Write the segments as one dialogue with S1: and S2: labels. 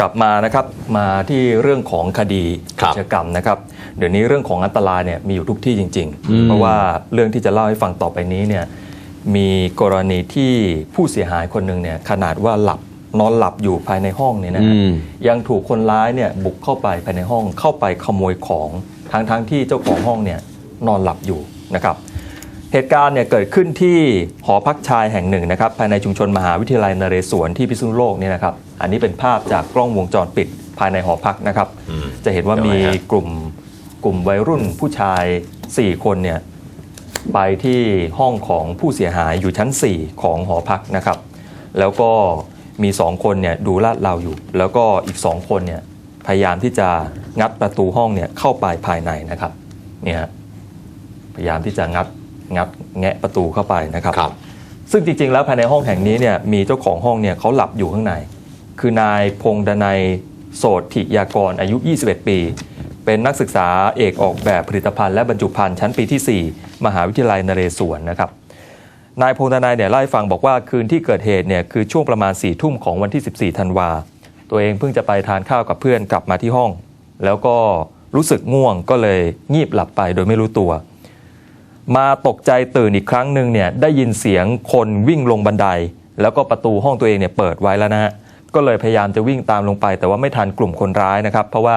S1: กลับมานะครับมาที่เรื่องของคดี
S2: ครับ
S1: อาชญากรรมนะครับ เดี๋ยวนี้เรื่องของอันตรายเนี่ยมีอยู่ทุกที่จริงๆเพราะว่าเรื่องที่จะเล่าให้ฟังต่อไปนี้เนี่ยมีกรณีที่ผู้เสียหายคนหนึ่งเนี่ยขนาดว่าหลับนอนหลับอยู่ภายในห้องเนี่ยนะฮะ
S3: อืม
S1: ยังถูกคนร้ายเนี่ยบุกเข้าไปภายในห้องเข้าไปขโมยของทั้งทั้งๆที่เจ้าของห้องเนี่ยนอนหลับอยู่นะครับ เหตุการณ์เนี่ยเกิดขึ้นที่หอพักชายแห่งหนึ่งนะครับภายในชุมชนมหาวิทยาลัยนเรศวรที่พิษณุโลกเนี่ยนะครับ อันนี้เป็นภาพจากกล้องวงจรปิดภายในหอพักนะครับ
S2: อืม
S1: จะเห็นว่ามี
S2: ยังไงฮะ
S1: กลุ่มกลุ่มวัยรุ่นผู้ชาย 4 คนเนี่ยไปที่ห้องของผู้เสียหายอยู่ชั้น 4 ของหอพักนะครับ แล้วก็มี 2 คนเนี่ยดูลาดเราอยู่ แล้วก็อีก 2 คนเนี่ยพยายามที่จะงัดประตูห้องเนี่ยเข้าไปภายในนะครับเนี่ยฮะพยายามที่จะงัด งัดแงะประตูเข้าไปนะครับ
S2: ครับ
S1: ซึ่งจริงๆ แล้วภายในห้องแห่งนี้เนี่ยมีเจ้าของห้องเนี่ยเขาหลับอยู่ข้างใน คือนายพงษ์ดนัยโสธิยากรอายุ 21 ปี เป็นนักศึกษาเอกออกแบบผลิตภัณฑ์และบรรจุภัณฑ์ชั้นปีที่ 4 มหาวิทยาลัยนเรศวรนะครับ นายพงษ์ดนัยเนี่ยเล่าให้ฟังบอกว่าคืนที่เกิดเหตุเนี่ยคือช่วงประมาณ4ี่ทุ่มของวันที่ 14 ธันวา ตัวเองเพิ่งจะไปทานข้าวกับเพื่อนกลับมาที่ห้อง แล้วก็รู้สึกง่วงก็เลยงีบหลับไปโดยไม่รู้ตัว มาตกใจตื่นอีกครั้งหนึ่งเนี่ยได้ยินเสียงคนวิ่งลงบันได แล้วก็ประตูห้องตัวเองเนี่ยเปิดไว้แล้วนะฮะก็เลยพยายามจะวิ่งตามลงไป แต่ว่าไม่ทันกลุ่มคนร้ายนะครับ เพราะว่า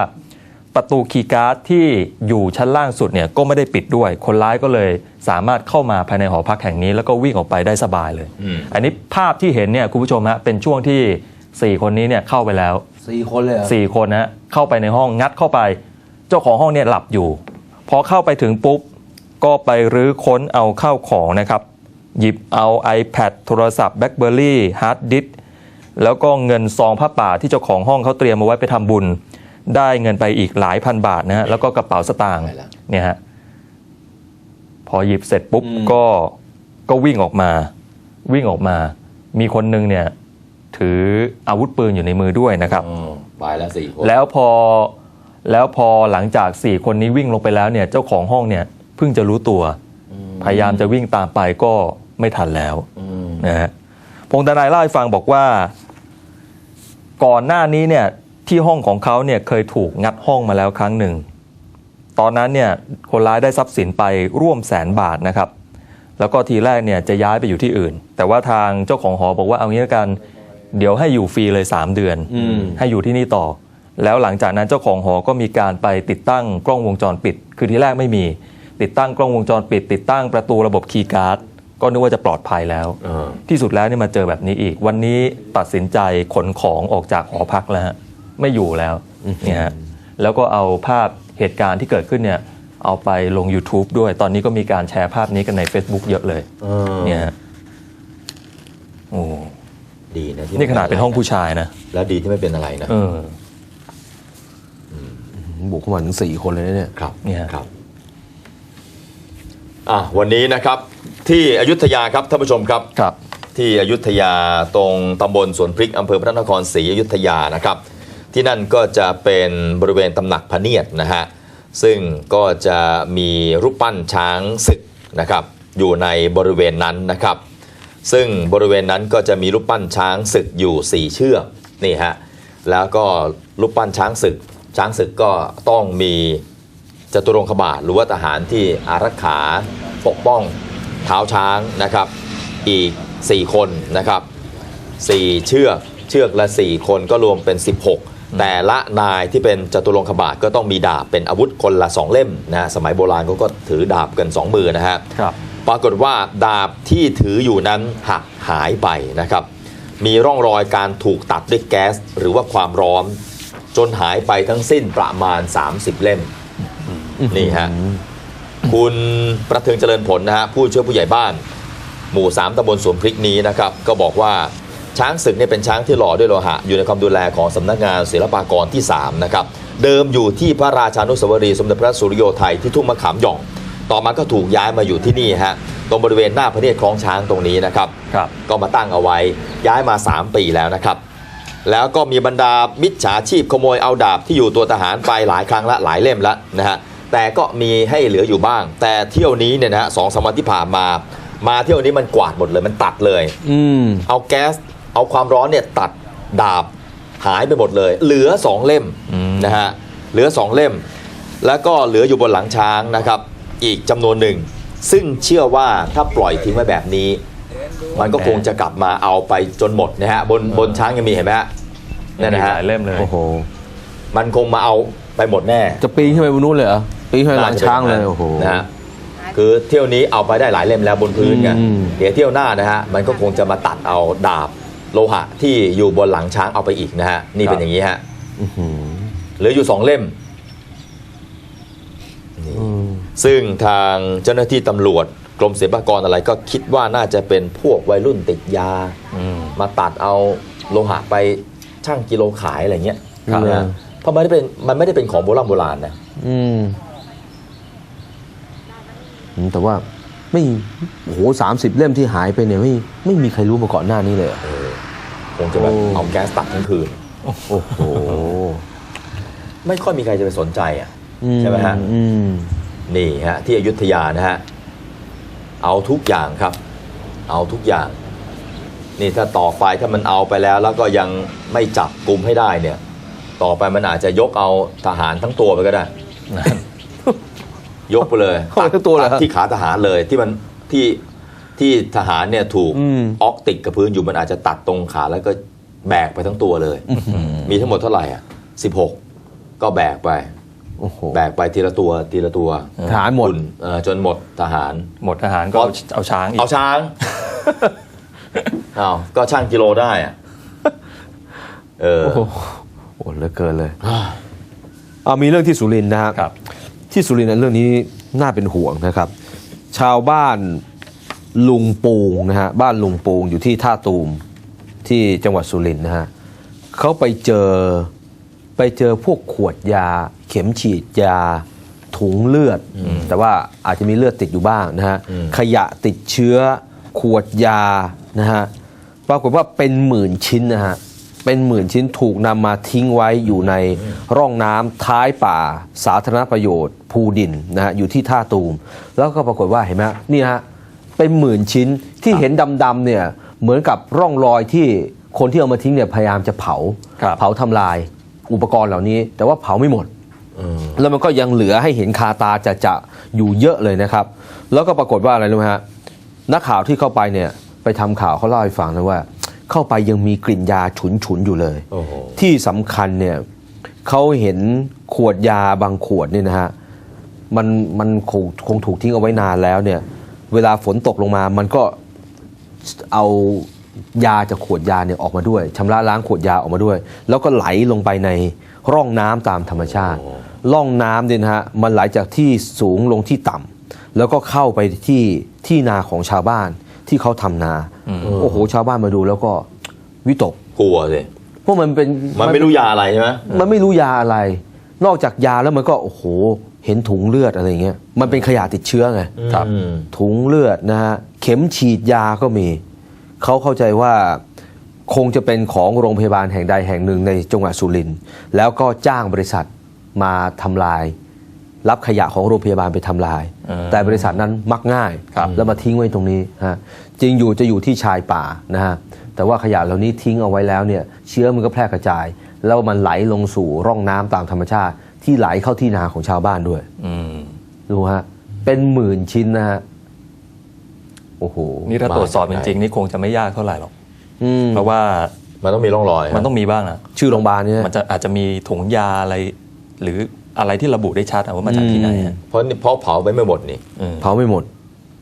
S1: ประตูคีย์การ์ดที่อยู่ชั้นล่างสุดเนี่ยก็ไม่ได้ปิดด้วย คนร้ายก็เลยสามารถเข้ามาภายในหอพักแห่งนี้ แล้วก็วิ่งออกไปได้สบายเลย
S2: อืม
S1: อันนี้ภาพที่เห็นเนี่ยคุณผู้ชมฮะเป็นช่วงที่ 4 คนนี้เนี่ยเข้าไปแล้ว
S3: สี่คนเลยเหรอ
S1: สี่คนนะเข้าไปในห้องงัดเข้าไป เจ้าของห้องเนี่ยหลับอยู่ พอเข้าไปถึงปุ๊บ ก็ไปรื้อค้นเอาเข้าวของนะครับ หยิบเอา iPad โทรศัพท์ BlackBerry ฮาร์ดดิสก์แล้วก็เงินซองผ้าป่าที่เจ้าของห้องเขาเตรียมมาไว้ไปทำบุญ ได้เงินไปอีกหลายพันบาทนะฮะแล้วก็กระเป๋าสตางค์
S2: ไปแล้ว
S1: เนี่ยฮะพอหยิบเสร็จปุ๊บก็ก็วิ่งออกมา วิ่งออกมา มีคนหนึงเนี่ย ถืออาวุธปืนอยู่ในมือด้วยนะครับ
S2: อืมไปแล้วสี่คน
S1: แล้วพอแล้วพอหลังจาก4คนนี้วิ่งลงไปแล้วเนี่ย เจ้าของห้องเนี่ย เพิ่งจะรู้ตัว พยายามจะวิ่งตามไปก็ไม่ทันแล้ว
S2: อืม
S1: นะฮะพงษ์ดนายเล่าให้ฟังบอกว่า ก่อนหน้านี้เนี่ยที่ห้องของเขาเนี่ยเคยถูกงัดห้องมาแล้วครั้งหนึ่ง ตอนนั้นเนี่ยคนร้ายได้ทรัพย์สินไปร่วมแสนบาทนะครับ แล้วก็ทีแรกเนี่ยจะย้ายไปอยู่ที่อื่น แต่ว่าทางเจ้าของหอบอกว่าเอางี้ละกันเดี๋ยวให้อยู่ฟรีเลย 3 เดือน
S3: อืม
S1: ให้อยู่ที่นี่ต่อ แล้วหลังจากนั้นเจ้าของหอก็มีการไปติดตั้งกล้องวงจรปิด คือที่แรกไม่มี ติดตั้งกล้องวงจรปิด ติดตั้งประตูระบบคีย์การ์ดก็นึกว่าจะปลอดภัยแล้ว
S2: เออ
S1: ที่สุดแล้วเนี่ยมาเจอแบบนี้อีก วันนี้ตัดสินใจขนของออกจากหอพักแล้วฮะไม่อยู่แล้วเนี่ยฮะแล้วก็เอาภาพเหตุการณ์ที่เกิดขึ้นเนี่ยเอาไปลง YouTube ด้วย ตอนนี้ก็มีการแชร์ภาพนี้กันใน Facebook เยอะเลย
S2: เออ
S1: เนี่ยฮะโอ้
S2: ดีนะที่
S1: นี่ขนาดเป็นห้องผู้ชายนะ
S2: แล้วดีที่ไม่เป็นอะไรนะ
S1: เออ
S3: บุกเข้ามาถึงสี่คนเลยนะเนี่ย
S2: ครับ
S1: เนี่ย
S2: ครับ อะวันนี้นะครับที่อยุธยาครับท่านผู้ชมครับ
S1: ครับ
S2: ที่อยุธยาตรงตำบลสวนพริกอำเภอพระนครศรีอยุธยานะครับ ที่นั่นก็จะเป็นบริเวณตำหนักพระเนียดนะฮะซึ่งก็จะมีรูปปั้นช้างศึกนะครับอยู่ในบริเวณนั้นนะครับ ซึ่งบริเวณนั้นก็จะมีรูปปั้นช้างศึกอยู่ 4 เชือกนี่ฮะแล้วก็รูปปั้นช้างศึก ช้างศึกก็ต้องมี จตุรงคบาทหรือว่าทหารที่อารักขาปกป้องเท้าช้างนะครับ อีก 4 คนนะครับ 4 เชือกเชือกละ 4 คนก็รวมเป็น 16 แต่ละนายที่เป็นจตุรงคบาทก็ต้องมีดาบเป็นอาวุธคนละ 2 เล่มนะฮะสมัยโบราณเขาก็ถือดาบกัน 2 มือนะฮะ
S1: ครับ
S2: ปรากฏว่าดาบที่ถืออยู่นั้นหักหายไปนะครับ มีร่องรอยการถูกตัดด้วยแก๊ส หรือว่าความร้อน จนหายไปทั้งสิ้นประมาณ 30 เล่ม นี่ฮะคุณประเทืองเจริญผลนะฮะผู้ช่วยผู้ใหญ่บ้าน หมู่ 3ตำบลสวนพริกนี้นะครับ ก็บอกว่าช้างศึกเนี่ยเป็นช้างที่หล่อด้วยโลหะ อยู่ในความดูแลของสำนักงานศิลปากรที่ 3 นะครับ เดิมอยู่ที่พระราชานุสาวรีย์สมเด็จพระสุริโยไทยที่ทุ่งมะขามหย่อง ต่อมาก็ถูกย้ายมาอยู่ที่นี่ฮะตรงบริเวณหน้าพระเนียดคลองช้างตรงนี้นะครับ
S1: ครับ
S2: ก็มาตั้งเอาไว้ย้ายมา 3 ปีแล้วนะครับ แล้วก็มีบรรดามิจฉาชีพขโมยเอาดาบที่อยู่ตัวทหารไปหลายครั้งละหลายเล่มละนะฮะ แต่ก็มีให้เหลืออยู่บ้าง แต่เที่ยวนี้เนี่ยนะฮะสองสามวันที่ผ่านมา มาเที่ยวนี้มันกวาดหมดเลยมันตัดเลย
S3: อืม
S2: เอาแก๊ส เอาความร้อนเนี่ยตัดดาบหายไปหมดเลย เหลือสองเล่ม
S1: อืม
S2: นะฮะเหลือสองเล่ม แล้วก็เหลืออยู่บนหลังช้างนะครับ อีกจำนวนหนึ่ง ซึ่งเชื่อว่าถ้าปล่อยทิ้งไว้แบบนี้ มันก็คงจะกลับมาเอาไปจนหมดนะฮะบนบนช้างยังมีเห็นไหมฮะนั่นนะ
S1: มี
S2: ฮะ
S1: หลายเล่มเลย
S3: โอ้โห
S2: มันคงมาเอาไปหมดแน่
S3: จะปีนขึ้นไปบนนู้นเลยเหรอ ปีนขึ้นไปหลังช้างเลยโอ้โห
S2: นะฮะคือเที่ยวนี้เอาไปได้หลายเล่มแล้วบนพื้นไง
S3: อืม
S2: เดี๋ยวเที่ยวหน้านะฮะมันก็คงจะมาตัดเอาดาบโลหะที่อยู่บนหลังช้างเอาไปอีกนะฮะนี่เป็นอย่างนี้ฮะ
S3: อื้อหือ
S2: เหลืออยู่สองเล่มนี่
S3: อืม
S2: ซึ่งทางเจ้าหน้าที่ตำรวจกรมศิลปากรอะไรก็คิดว่าน่าจะเป็นพวกวัยรุ่นติดยา
S1: อืม
S2: มาตัดเอาโลหะไปช่างกิโลขายอะไรเงี้ย
S3: ครับ
S2: นะฮะเพราะมันไม่ได้เป็นมันไม่ได้เป็นของโบราณโบราณนะ
S3: อืมอืม แต่ว่าไม่โอ้โหสามสิบเล่มที่หายไปเนี่ยไม่ไม่มีใครรู้มาก่อนหน้านี้เลยเหรอ
S2: เออคงจะแบบ
S3: โอ้
S2: เอาแก๊สตัดทั้งคืน
S3: โอ้โห
S2: ไม่ค่อยมีใครจะไปสนใจอะ
S3: อื
S2: ใช่ไหมฮะ
S3: อืม
S2: นี่ฮะ ที่อยุธยานะฮะ เอาทุกอย่างครับ เอาทุกอย่าง นี่ถ้าต่อไปถ้ามันเอาไปแล้ว แล้วก็ยังไม่จับกลุ่มให้ได้เนี่ย ต่อไปมันอาจจะยกเอาทหารทั้งตัวไปก็ได้ ยกไปเลย
S3: เอาไปทั้งตัวเหรอ
S2: ตัดที่ขาทหารเลยที่มันที่ที่ทหารเนี่ยถูก
S3: อืม
S2: ออกติดกับพื้นอยู่มันอาจจะตัดตรงขาแล้วก็แบกไปทั้งตัวเลย มีทั้งหมดเท่าไหร่อะสิบหกก็แบกไป
S3: โอ้โห
S2: แบกไปทีละตัวทีละตัว
S3: ทหารหมด
S2: คุณเอ่อจนหมดทหาร
S1: หมดทหารก็เอาเอาช้างอีก
S2: เอาช้าง เอาวก็ช่างกิโลได้อะเออ
S3: โอ้โหโอ้เหลือเกินเลย เอามีเรื่องที่สุรินทร์นะฮะ
S1: ครับ
S3: ที่สุรินทร์เรื่องนี้น่าเป็นห่วงนะครับ ชาวบ้านลุงปูงนะฮะบ้านลุงปูงอยู่ที่ท่าตูมที่จังหวัดสุรินทร์นะฮะเขาไปเจอไปเจอพวกขวดยา เข็มฉีดยาถุงเลือด แต่ว่าอาจจะมีเลือดติดอยู่บ้างนะฮะขยะติดเชื้อขวดยานะฮะปรากฏว่าเป็นหมื่นชิ้นนะฮะ เป็นหมื่นชิ้นถูกนำมาทิ้งไว้อยู่ในร่องน้ำท้ายป่า สาธารณประโยชน์ ภูดินนะฮะอยู่ที่ท่าตูม แล้วก็ปรากฏว่าเห็นไหมนี่ฮะเป็นหมื่นชิ้นที่เห็นดำๆเนี่ยเหมือนกับร่องรอยที่คนที่เอามาทิ้งเนี่ยพยายามจะเผา
S1: ครับ
S3: เผาทำลายอุปกรณ์เหล่านี้ แต่ว่าเผาไม่หมด
S2: อืม
S3: แล้วมันก็ยังเหลือให้เห็นคาตาจะจะอยู่เยอะเลยนะครับ แล้วก็ปรากฏว่าอะไรรู้ไหมฮะนักข่าวที่เข้าไปเนี่ยไปทำข่าวเขาเล่าให้ฟังนะว่า เข้าไปยังมีกลิ่นยาฉุนฉุนๆอยู่เลย
S2: โอ้โห
S3: ที่สำคัญเนี่ยเขาเห็นขวดยาบางขวดเนี่ยนะฮะมันมันคงคงถูกทิ้งเอาไว้นานแล้วเนี่ย เวลาฝนตกลงมามันก็เอายาจากขวดยาเนี่ยออกมาด้วยชำระล้างขวดยาออกมาด้วย แล้วก็ไหลลงไปในร่องน้ำตามธรรมชาติ ร่องน้ำเนี่ยนะฮะมันไหลจากที่สูงลงที่ต่ำแล้วก็เข้าไปที่ที่นาของชาวบ้าน ที่เขาทำนา โอ้โห ชาวบ้านมาดูแล้วก็วิตก
S2: กลัวสิ
S3: เพราะมันเป็น
S2: มันไม่รู้ยาอะไรใช่ไหม
S3: มันไม่รู้ยาอะไร นอกจากยาแล้วมันก็โอ้โห เห็นถุงเลือดอะไรเงี้ย มันเป็นขยะติดเชื้อไง
S1: ครับ
S2: อืม
S3: ถุงเลือดนะฮะเข็มฉีดยาก็มี เขาเข้าใจว่าคงจะเป็นของโรงพยาบาลแห่งใดแห่งหนึ่งในจังหวัดสุรินทร์แล้วก็จ้างบริษัทมาทำลาย รับขยะของโรงพยาบาลไปทำลาย
S1: อืม
S3: แต่บริษัทนั้นมักง่าย
S1: ครับ
S3: แล้วมาทิ้งไว้ตรงนี้ฮะจริงอยู่จะอยู่ที่ชายป่านะฮะแต่ว่าขยะเหล่านี้ทิ้งเอาไว้แล้วเนี่ยเชื้อมันก็แพร่กระจาย แล้วมันไหลลงสู่ร่องน้ำตามธรรมชาติ ที่ไหลเข้าที่นาของชาวบ้านด้วย
S1: อืม
S3: ดูฮะเป็นหมื่นชิ้นนะฮะโอ้โห
S1: นี่ถ้าตรวจสอบจริงๆนี่คงจะไม่ยากเท่าไหร่หรอก
S3: อืม
S1: เพราะว่า
S2: มันต้องมีร่องรอย
S1: มันต้องมีบ้างนะ
S3: ชื่อโรงพยาบาลเนี่ย
S1: มันจะอาจจะมีถุงยาอะไร หรือ อะไรที่ระบุได้ชัดอะว่ามาจากที่ไหนอะ
S2: เพราะนี่เพราะเผาไปไม่หมดนี่
S1: อืม
S3: เผาไม่หมด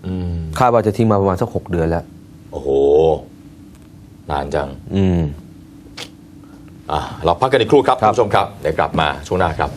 S2: อืม
S3: คาดว่าจะทิ้งมาประมาณสักหกเดือนแล้ว
S2: โอ้โห นานจัง
S3: อืม
S2: อะเราพักกันอีกครู่ครับ
S3: ครั
S2: คุ
S3: บ
S2: ณผู้ชมครับ เดี๋ยวกลับมาช่วงหน้าครับ